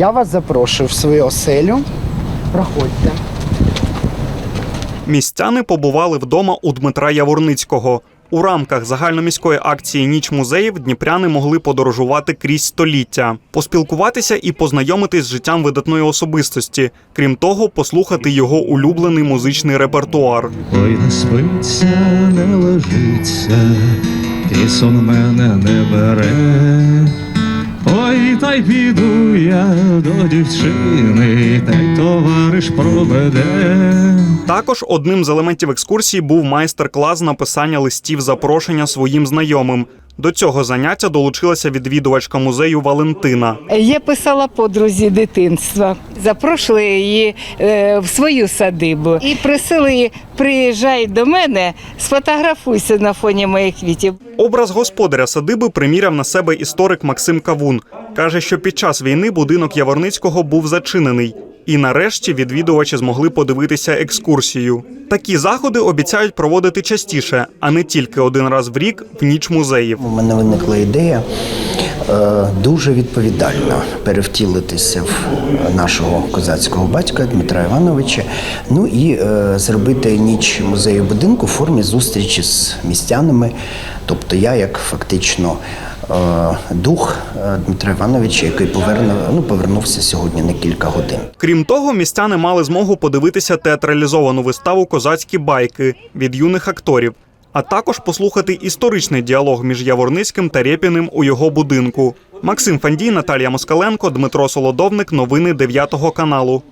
Я вас запрошую в свою оселю. Проходьте. Містяни побували вдома у Дмитра Яворницького. У рамках загальноміської акції Ніч музеїв дніпряни могли подорожувати крізь століття, поспілкуватися і познайомитись з життям видатної особистості. Крім того, послухати його улюблений музичний репертуар. Ой, не спиться, не лежиться, і сон мене не бере. Та й піду я до дівчини, та й товариш проведе. Також одним з елементів екскурсії був майстер-клас написання листів запрошення своїм знайомим. До цього заняття долучилася відвідувачка музею Валентина. Я писала подрузі дитинства, запрошувала її е, в свою садибу і просила її, приїжджай до мене, сфотографуйся на фоні моїх квітів. Образ господаря садиби приміряв на себе історик Максим Кавун. Каже, що під час війни будинок Яворницького був зачинений. І нарешті відвідувачі змогли подивитися екскурсію. Такі заходи обіцяють проводити частіше, а не тільки один раз в рік в ніч музеїв. У мене виникла ідея е, дуже відповідально перевтілитися в нашого козацького батька Дмитра Івановича. Ну і е, зробити ніч музею будинку в формі зустрічі з містянами. Тобто я як фактично дух е, Дмитра Івановича, який повернув, ну, повернувся сьогодні на кілька годин. Крім того, містяни мали змогу подивитися театралізовану виставу Козацькі байки від юних акторів, а також послухати історичний діалог між Яворницьким та Рєпіним у його будинку. Максим Фандій, Наталія Москаленко, Дмитро Солодовник. Новини 9 каналу.